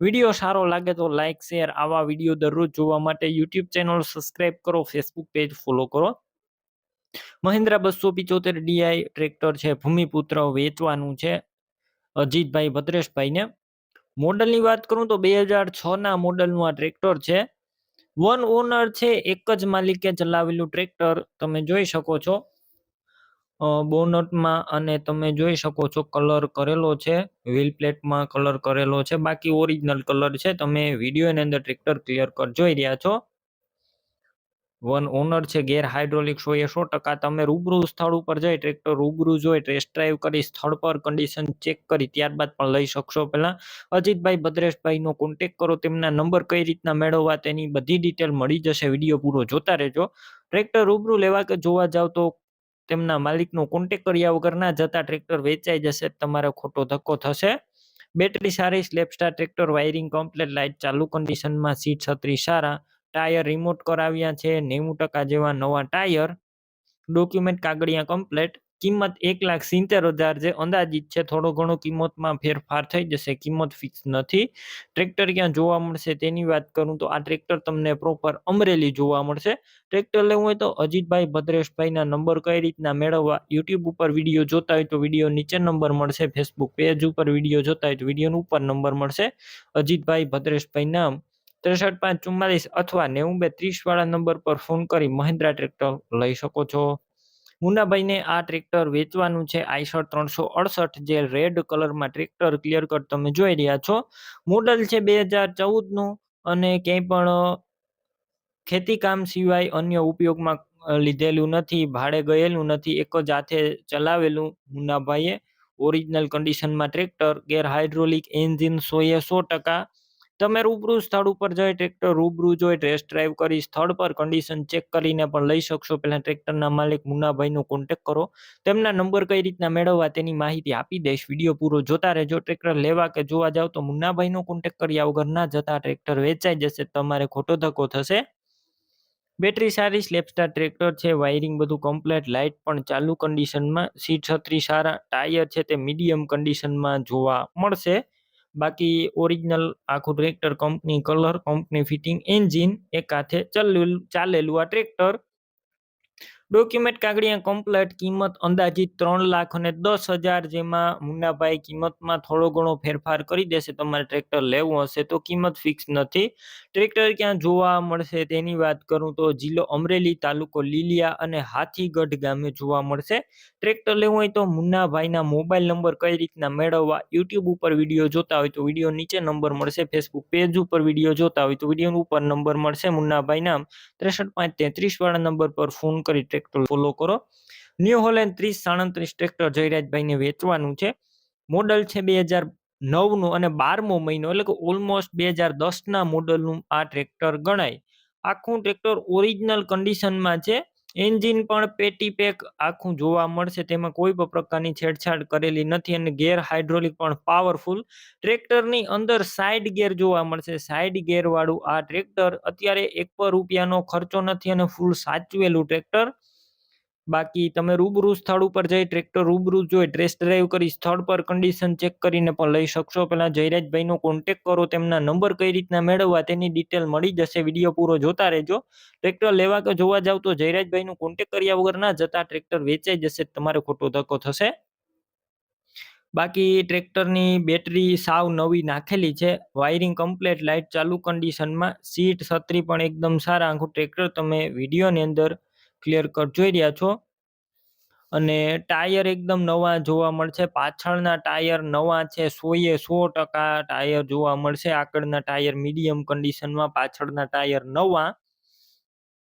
Video સારો લાગે તો લાઇક શેર આવા વીડિયો દરરોજ જોવા માટે યુટ્યુબ ચેનલ સબસ્ક્રાઇબ કરો ફેસબુક પેજ ફોલો કરો. મહિન્દ્રા બસો પિચોતેર ડીઆઈ ટ્રેક્ટર છે, ભૂમિપુત્ર વેચવાનું છે, અજીતભાઈ ભદ્રેશભાઈને. મોડલની વાત કરું તો બે હજાર છના મોડલનું આ ટ્રેક્ટર છે. વન ઓનર છે, એક જ માલિકે ચલાવેલું ટ્રેક્ટર તમે જોઈ શકો છો. બોનટમાં અને તમે જોઈ શકો છો કલર કરેલો છે, વ્હીલ પ્લેટમાં કલર કરેલો છે, બાકી ઓરિજિનલ કલર છે, તમે વિડીયોની અંદર ટ્રેક્ટર ક્લિયર કર, જોઈ રહ્યા છો. વન ઓનર છે, ગેર હાઇડ્રોલિક્સ હોય એ સો ટકા તમે રૂબરૂ સ્થળ ઉપર જઈ ટ્રેક્ટર રૂબરૂ જોઈ ટેસ્ટ ડ્રાઈવ કરી, સ્થળ પર કન્ડિશન ચેક કરી, ત્યારબાદ પણ લઈ શકશો પહેલાં. અજીતભાઈ ભદ્રેશભાઈનો કોન્ટેક કરો, તેમના નંબર કઈ રીતના મેળવવા તેની બધી ડિટેલ મળી જશે, વીડિયો પૂરો જોતા રહેજો. ટ્રેક્ટર રૂબરૂ લેવા કે જોવા જાવ તો તેમના માલિકનો કોન્ટેક કર્યા વગર ના જતા ટ્રેક્ટર વેચાઈ જશે, તમારે ખોટો ધક્કો થશે. બેટરી સારી self starter tractor wiring complete light ચાલુ કન્ડિશનમાં સીટ છત્રી સારા. ટાયર રિમોટ કરાવ્યા છે, નેવું ટકા જેવા નવા ટાયર ડોક્યુમેન્ટ કાગળિયા કમ્પ્લેટ કિંમત એક લાખ સિત્તેર હજાર જે અંદાજિત છે થોડો ઘણો કિંમતમાં ફેરફાર થઈ જશે. કિંમત ફિક્સ નથી. ટ્રેક્ટર ક્યાં જોવા મળશે તેની વાત કરું તો આ ટ્રેક્ટર તમને પ્રોપર અમરેલી જોવા મળશે. ટ્રેક્ટર લેવું હોય તો અજીતભાઈ ભદ્રેશભાઈના નંબર કઈ રીતના મેળવવા યુટ્યુબ ઉપર વીડિયો જોતા હોય તો વીડિયો નીચે નંબર મળશે. ફેસબુક પેજ ઉપર વીડિયો જોતા હોય તો વીડિયો ઉપર નંબર મળશે. અજીતભાઈ ભદ્રેશભાઈ નામ ત્રેસઠ પાંચ ચુમ્માલીસ અથવા નેવું બે ત્રીસ વાળા નંબર પર ફોન કરી મહિન્દ્રા ટ્રેક્ટર લઈ શકો છો. મુન્નાભાઈને આ ટ્રેક્ટર વેચવાનું છે. આઈસર ત્રણસો અડસઠ જે રેડ કલરમાં ટ્રેક્ટર ક્લિયર કટ તમે જોઈ રહ્યા છો. મોડલ છે બે હજાર ચૌદનું અને ક્યાંય પણ ખેતીકામ સિવાય અન્ય ઉપયોગમાં લીધેલું નથી, ભાડે ગયેલું નથી, એક જ હાથે ચલાવેલું મુન્નાભાઈએ. ઓરિજિનલ કન્ડિશનમાં ટ્રેક્ટર ગેર હાઇડ્રોલિક એન્જિન સો એ સો ટકા તમે રૂબરૂ સ્થળ ઉપર જઈ ટ્રેક્ટર રૂબરૂ જોઈ ટેસ્ટ ડ્રાઈવ કરી સ્થળ પર કન્ડિશન ચેક કરીને પણ લઈ શકશો. પહેલાં ટ્રેક્ટરના માલિક મુન્નાભાઈનો કોન્ટેક કરો. તેમના નંબર કઈ રીતના મેળવવા તેની માહિતી આપી દઈશ. વીડિયો પૂરો જોતા રહેજો. ટ્રેક્ટર લેવા કે જોવા જાવ તો મુન્નાભાઈનો કોન્ટેક કર્યા વગર ના જતા ટ્રેક્ટર વેચાઈ જશે. તમારે ખોટો ધક્કો થશે. બેટરી સારી સ્લેપસ્ટાર ટ્રેક્ટર છે. વાયરિંગ બધું કમ્પ્લેટ લાઇટ પણ ચાલુ કન્ડિશનમાં સીટ છત્રી સારા. ટાયર છે તે મીડિયમ કન્ડિશનમાં જોવા મળશે. બાકી ઓરિજિનલ આખું tractor company colour company fitting engine એક હાથે ચાલેલું ચાલેલું આ ટ્રેક્ટર ડોક્યુમેન્ટ કાગળિયા કમ્પ્લેટ કિંમત અંદાજિત ત્રણ લાખ અને દસ હજાર જેમાં મુન્નાભાઈ કિંમતમાં થોડો ઘણો ફેરફાર કરી દેશે, તમારે ટ્રેક્ટર લેવું હશે તો કિંમત ફિક્સ નથી. ટ્રેક્ટર ક્યાં જોવા મળશે તેની વાત કરું તો જિલ્લો અમરેલી તાલુકો લીલિયા અને હાથીગઢ ગામે જોવા મળશે. ટ્રેક્ટર લેવું હોય તો મુન્નાભાઈના મોબાઈલ નંબર કઈ રીતના મેળવવા યુટ્યુબ ઉપર વીડિયો જોતા હોય તો વીડિયો નીચે નંબર મળશે ફેસબુક પેજ ઉપર વીડિયો જોતા હોય તો વીડિયો ઉપર નંબર મળશે મુન્નાભાઈ નામ ત્રેસઠ પાંચ તેત્રીસ વાળા નંબર પર ફોન કરી ટ્રેક્ટર ફોલો કરો. ન્યૂ હોલેન્ડ ત્રીસ સાડત્રીસ ટ્રેક્ટર જયરાજભાઈને વેચવાનું છે. મોડલ છે બે હજાર નવનું અને બારમો મહિનો, એટલે કે ઓલમોસ્ટ બે હજાર દસના મોડલનું આ ટ્રેક્ટર ગણાય. આખું ટ્રેક્ટર ઓરિજિનલ કન્ડિશનમાં છે. એન્જિન પણ પેટી પેક આખું જોવા મળશે, તેમાં કોઈ પણ પ્રકારની છેડછાડ કરેલી નથી અને ગેર હાઇડ્રોલિક પણ પાવરફુલ. ટ્રેક્ટરની અંદર સાઇડ ગેર જોવા મળશે. સાઇડ ગેર વાળું આ ટ્રેક્ટર અત્યારે એક પર રૂપિયાનો ખર્ચો નથી અને ફૂલ સાચવેલું ટ્રેક્ટર. બાકી તમે રૂબરૂ સ્થળ ઉપર જઈ ટ્રેક્ટર રૂબરૂ જોઈ ટેસ્ટ ડ્રાઈવ કરી, સ્થળ પર કન્ડિશન ચેક કરીને પણ લઈ શકશો. પહેલાં જયરાજભાઈનો કોન્ટેક કરો, તેમના નંબર કઈ રીતના મેળવવા તેની ડિટેલ મળી જશે. વીડિયો પૂરો જોતા રહેજો. ટ્રેક્ટર લેવા કે જોવા જાવ તો જયરાજભાઈનું કોન્ટેક કર્યા વગર ના જતા ટ્રેક્ટર વેચાઈ જશે, તમારે ખોટો ધક્કો થશે. બાકી ટ્રેક્ટરની બેટરી સાવ નવી નાખેલી છે. વાયરિંગ કમ્પ્લેટ લાઇટ ચાલુ કન્ડિશનમાં સીટ છત્રી પણ એકદમ સારા. આખું ટ્રેક્ટર તમે વિડીયોની અંદર ક્લિયર કટ જોઈ રહ્યા છો? અને ટાયર એકદમ નવા જોવા મળશે. પાછળના ટાયર નવા છે, સોએ સો ટકા ટાયર જોવા મળશે. આગળના ટાયર મીડિયમ કન્ડિશનમાં પાછળના ટાયર નવા.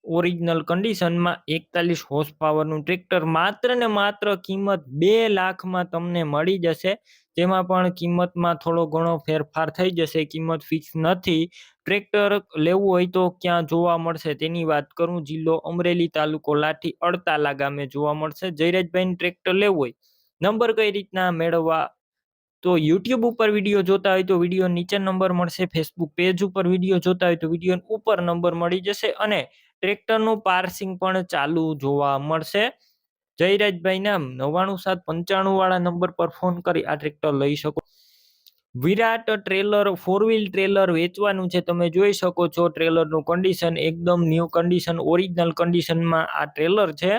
ઓરિજિનલ કન્ડિશનમાં એકતાલીસ હોર્સ પાવરનું ટ્રેક્ટર માત્ર ને માત્ર કિંમત બે લાખમાં તમને મળી જશે. જેમાં પણ કિંમતમાં થોડો ઘણો ફેરફાર થઈ જશે, કિંમત ફિક્સ નથી. ટ્રેક્ટર લેવું હોય તો ક્યાં જોવા મળશે? તેની વાત કરું, જિલ્લો અમરેલી તાલુકો લાઠી અડતાલા ગામે જોવા મળશે. જયરાજભાઈ ટ્રેક્ટર લેવું હોય, નંબર કઈ રીતના મેળવવા? તો યુટ્યુબ ઉપર વીડિયો જોતા હોય તો વીડિયો નીચે નંબર મળશે, ફેસબુક પેજ ઉપર વીડિયો જોતા હોય તો વીડિયો ઉપર નંબર મળી જશે અને ટ્રેક્ટરનું પાર્સિંગ પણ ચાલુ જોવા મળશે. જયરાજભાઈ નામ નવ્વાણું સાત પંચાણું વાળા નંબર પર ફોન કરી, આ ટ્રેક્ટર લઈ શકો. Virat trailer four wheel trailer વેચવાનું છે, તમે જોઈ શકો છો ટ્રેલરનું કન્ડિશન એકદમ ન્યૂ કન્ડિશન ઓરિજિનલ કન્ડિશનમાં આ ટ્રેલર છે.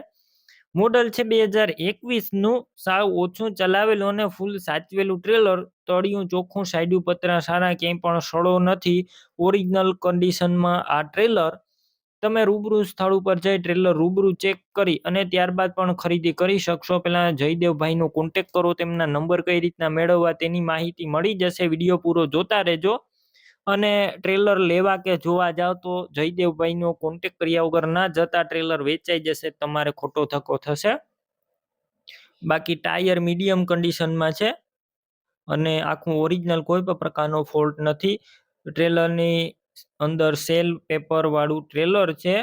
મોડલ છે બે હજાર એકવીસનું, સાવ ઓછું ચલાવેલું અને ફૂલ સાચવેલું ટ્રેલર તળિયું, ચોખ્ખું સાઈડ્યું પતરા, સારા ક્યાંય પણ સડો નથી. ઓરિજિનલ કન્ડિશનમાં આ ટ્રેલર તમે રૂબરૂ સ્થળ ઉપર જઈ ટ્રેલર રૂબરૂ ચેક કરી અને ત્યારબાદ પણ ખરીદી કરી શકશો. પહેલાં જયદેવભાઈનો કોન્ટેક કરો, તેમના નંબર કઈ રીતના મેળવવા તેની માહિતી મળી જશે. વીડિયો પૂરો જોતા રહેજો અને ટ્રેલર લેવા કે જોવા જાઓ તો જયદેવભાઈનો કોન્ટેક કર્યા વગર ના જતા ટ્રેલર વેચાઈ જશે, તમારે ખોટો ધક્કો થશે. બાકી ટાયર મીડિયમ કન્ડિશનમાં છે અને આખું ઓરિજિનલ કોઈ પણ પ્રકારનો ફોલ્ટ નથી. ટ્રેલરની અંદર સેલ પેપર વાળું ટ્રેલર છે.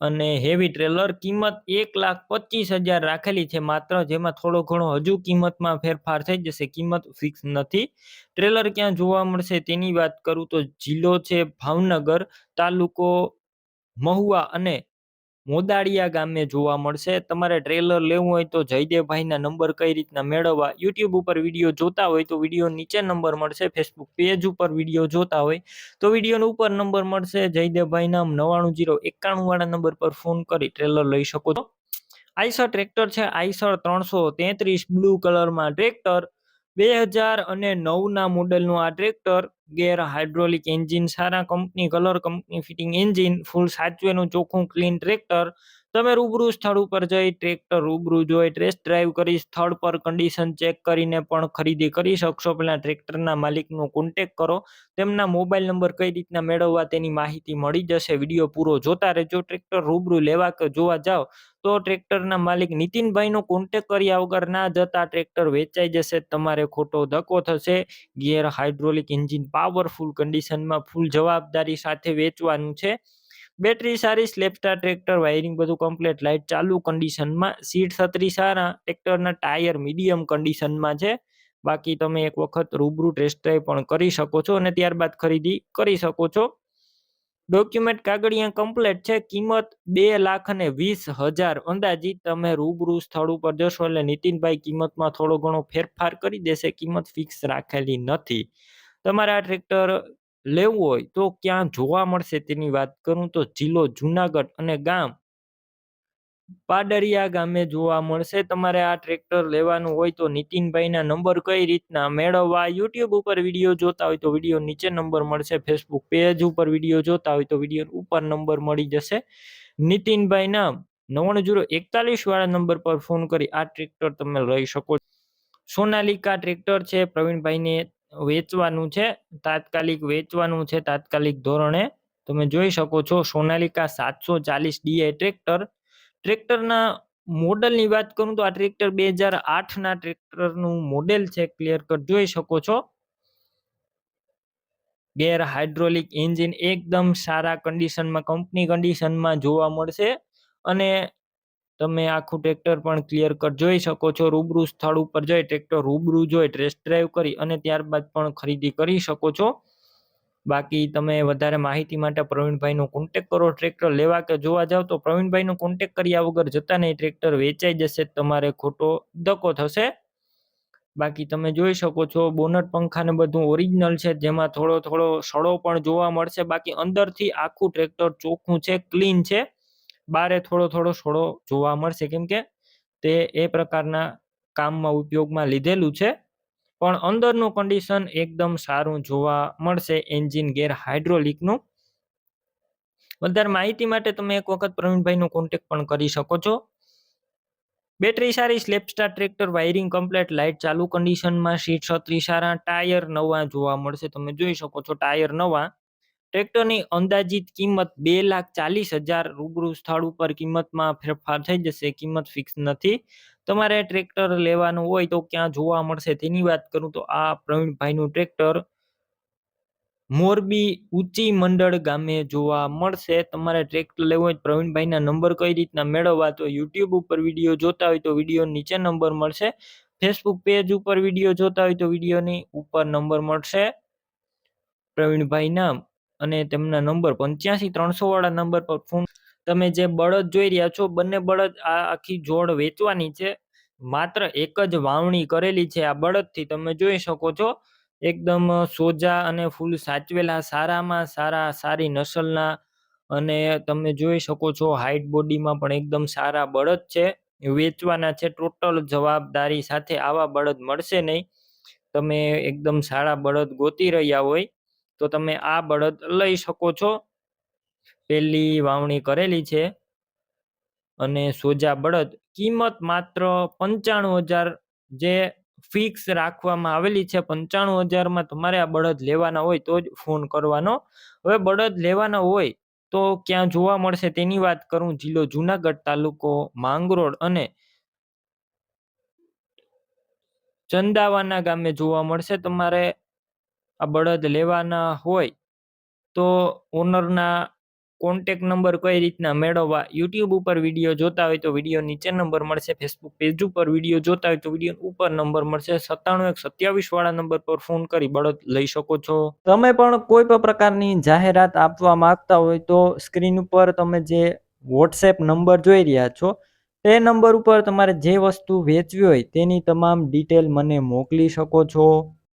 અને હેવી ટ્રેલર કિંમત એક લાખ પચીસ હજાર રાખેલી છે. માત્ર જેમાં થોડો ઘણો હજુ કિંમતમાં ફેરફાર થઈ જશે. કિંમત ફિક્સ નથી. ટ્રેલર ક્યાં જોવા મળશે તેની વાત કરું તો જિલ્લો છે ભાવનગર, તાલુકો મહુવા અને મોદાળિયા ગામે જોવા મળશે. તમારે ટ્રેલર લેવું હોય તો જયદેવભાઈના નંબર કઈ રીતના મેળવવા? યુટ્યુબ ઉપર વીડિયો જોતા હોય તો વીડિયો નીચે નંબર મળશે. ફેસબુક પેજ ઉપર વીડિયો જોતા હોય તો વિડીયોનો ઉપર નંબર મળશે. જયદેવભાઈના નવાણું જીરો એકાણું વાળા નંબર પર ફોન કરી ટ્રેલર લઈ શકો છો. આઈસર ટ્રેક્ટર છે. આઈસર ત્રણસો તેત્રીસ બ્લુ કલરમાં ટ્રેક્ટર બે હજાર અને નવના મોડેલનું આ ટ્રેક્ટર ગેર હાઇડ્રોલિક એન્જિન, સારા company, colour company, fitting engine, full સાચવેનું ચોખ્ખું ક્લીન ટ્રેક્ટર તમે રૂબરૂ સ્થળ ઉપર જઈ ટ્રેક્ટર રૂબરૂ જોઈ ટેસ્ટ ડ્રાઈવ કરી સ્થળ પર કન્ડિશન ચેક કરીને પણ ખરીદી કરી શકશો. પહેલાં ટ્રેક્ટરના માલિકનો કોન્ટેક કરો. તેમના મોબાઈલ નંબર કઈ રીતના મેળવવા તેની માહિતી મળી જશે. વીડિયો પૂરો જોતા રહેજો. ટ્રેક્ટર રૂબરૂ લેવા કે જોવા જાઓ તો ટ્રેક્ટરના માલિક નીતિનભાઈનો કોન્ટેક કર્યા વગર ના જતા ટ્રેક્ટર વેચાઈ જશે. તમારે ખોટો ધક્કો થશે. ગિયર હાઇડ્રોલિક એન્જિન પાવરફુલ કન્ડિશનમાં ફૂલ જવાબદારી સાથે વેચવાનું છે. બેટરી સારી, સ્લેપસ્ટાર ટ્રેક્ટર, વાયરિંગ બધું કમ્પ્લીટ લાઇટ ચાલુ કન્ડિશનમાં સીટ છત્રી સારા ટ્રેક્ટરના ટાયર મીડિયમ કન્ડિશનમાં છે. બાકી તમે એક વખત રૂબરૂ ટેસ્ટ ડ્રાઈવ પણ કરી શકો છો અને ત્યારબાદ ખરીદી કરી શકો છો. ડોક્યુમેન્ટ કાગળિયા કમ્પ્લીટ છે. કિંમત બે લાખ અને વીસ હજાર અંદાજિત તમે રૂબરૂ સ્થળ ઉપર જશો એટલે નીતિનભાઈ કિંમતમાં થોડો ઘણો ફેરફાર કરી દેશે. કિંમત ફિક્સ રાખેલી નથી. તમારે આ ટ્રેક્ટર લેવું હોય તો ક્યાં જોવા મળશે તેની વાત કરું તો જિલ્લો જુનાગઢ અને ગામ. પાડરિયા ગામે જોવા મળશે. તમારે આ ટ્રેક્ટર લેવાનું હોય તો નીતિનભાઈના નંબર કઈ રીતના મેળવવા? યુટ્યુબ ઉપર વીડિયો જોતા હોય તો વીડિયો નીચે નંબર મળશે. ફેસબુક પેજ ઉપર વીડિયો જોતા હોય તો વીડિયો ઉપર નંબર મળી જશે. નીતિનભાઈના નવ્વાણું જીરો એકતાલીસ વાળા નંબર પર ફોન કરી આ ટ્રેક્ટર તમે લઈ શકો સોનાલિકા ટ્રેક્ટર છે. પ્રવીણભાઈને વેચવાનું છે, તાત્કાલિક વેચવાનું છે, તાત્કાલિક ધોરણે. તમે જોઈ શકો છો, સોનાલિકા સાતસો ચાલીસ ડીઆઈ ટ્રેક્ટર. ટ્રેક્ટરના મોડલની વાત કરું તો આ ટ્રેક્ટર બે હજાર આઠના ટ્રેક્ટરનું મોડેલ છે, ક્લિયર કટ. જોઈ શકો છો. ગેર હાઇડ્રોલિક એન્જિન એકદમ સારા કન્ડિશનમાં કંપની કન્ડિશનમાં જોવા મળશે. અને તમે આખું ટ્રેક્ટર પણ ક્લિયર કટ જોઈ શકો છો, રૂબરૂ સ્થળ ઉપર જઈ ટ્રેક્ટર રૂબરૂ જોઈ ટેસ્ટ ડ્રાઈવ કરી અને ત્યારબાદ પણ ખરીદી કરી શકો છો. બાકી તમે વધારે માહિતી માટે પ્રવીણભાઈનો કોન્ટેક કરો, ટ્રેક્ટર લેવા કે જોવા જાવ તો પ્રવીણભાઈનો કોન્ટેક કર્યા વગર જતા નહીં, ટ્રેક્ટર વેચાઈ જશે, તમારે ખોટો ધક્કો થશે. બાકી તમે જોઈ શકો છો, બોનટ પંખાને બધું ઓરિજિનલ છે, જેમાં થોડો થોડો સડો પણ જોવા મળશે. બાકી અંદરથી આખું ટ્રેક્ટર ચોખ્ખું છે ક્લીન છે. બારે થોડો થોડો છોડો જોવા મળશે. કેમ કે તે એ પ્રકારના કામમાં ઉપયોગમાં લીધેલું છે. પણ અંદરનું કન્ડિશન એકદમ સારું જોવા મળશે એન્જિન ગેર હાઇડ્રોલિકનું વધારે માહિતી માટે તમે એક વખત પ્રવીણભાઈનો કોન્ટેક્ટ પણ કરી શકો છો. બેટરી સારી self starter tractor wiring complete light ચાલુ કન્ડિશનમાં સીટ છત્રી સારા, ટાયર નવા જોવા મળશે. તમે જોઈ શકો છો ટાયર નવા. ટ્રેક્ટરની અંદાજિત કિંમત બે લાખ ચાલીસ હજાર રૂબરૂ સ્થળ ઉપર કિંમતમાં ફેરફાર થઈ જશે. કિંમત ફિક્સ નથી. તમારે ટ્રેક્ટર લેવાનું હોય તો ક્યાં જોવા મળશે તેની વાત કરું તો આ પ્રવીણભાઈનું ટ્રેક્ટર મોરબી ઊંચી મંડળ ગામે જોવા મળશે. તમારે ટ્રેક્ટર લેવું હોય પ્રવીણભાઈના નંબર કઈ રીતના મેળવવા તો યુટ્યુબ ઉપર વીડિયો જોતા હોય તો વીડિયો નીચે નંબર મળશે. ફેસબુક પેજ ઉપર વીડિયો જોતા હોય તો વિડીયોની ઉપર નંબર મળશે. પ્રવીણભાઈ નામ અને તેમના નંબર પંચ્યાસી ત્રણસો વાળા નંબર પર ફોન તમે જે બળદ જોઈ રહ્યા છો, બંને બળદ આ આખી જોડ વેચવાની છે. માત્ર એક જ વાવણી કરેલી છે આ બળદથી તમે જોઈ શકો છો. એકદમ સોજા અને ફૂલ સાચવેલા, સારામાં સારા, સારી નસલના અને તમે જોઈ શકો છો હાઈટ બોડીમાં પણ એકદમ સારા બળદ છે. વેચવાના છે, ટોટલ જવાબદારી સાથે આવા બળદ મળશે નહીં. તમે એકદમ સારા બળદ ગોતી રહ્યા હોય. તો તમે આ બળદ લઈ શકો છો. પહેલી વાવણી કરેલી છે અને સોજા બળદ કિંમત માત્ર પંચાણું હજાર જે ફિક્સ રાખવામાં આવેલી છે પંચાણું હજારમાં તમારે આ બળદ લેવાના હોય તો જ ફોન કરવાનો. હવે બળદ લેવાના હોય તો ક્યાં જોવા મળશે તેની વાત કરું જિલ્લો જુનાગઢ તાલુકો માંગરોળ અને ચંદાવાના ગામે જોવા મળશે. તમારે આ બળદ લેવાના હોય તો ઓનરના કોન્ટેક નંબર કઈ રીતના મેળવવા? યુટ્યુબ ઉપર વીડિયો જોતા હોય તો વીડિયો નીચે નંબર મળશે. ફેસબુક પેજ ઉપર વીડિયો જોતા હોય તો વીડિયો ઉપર નંબર મળશે. સત્તાણું એક સત્યાવીસ વાળા નંબર પર ફોન કરી બળદ લઈ શકો છો. તમે પણ કોઈ પણ પ્રકારની જાહેરાત આપવા માંગતા હોય તો સ્ક્રીન ઉપર તમે જે વોટ્સએપ નંબર જોઈ રહ્યા છો, તે નંબર ઉપર તમારે જે વસ્તુ વેચવી હોય તેની તમામ ડિટેલ મને મોકલી શકો છો.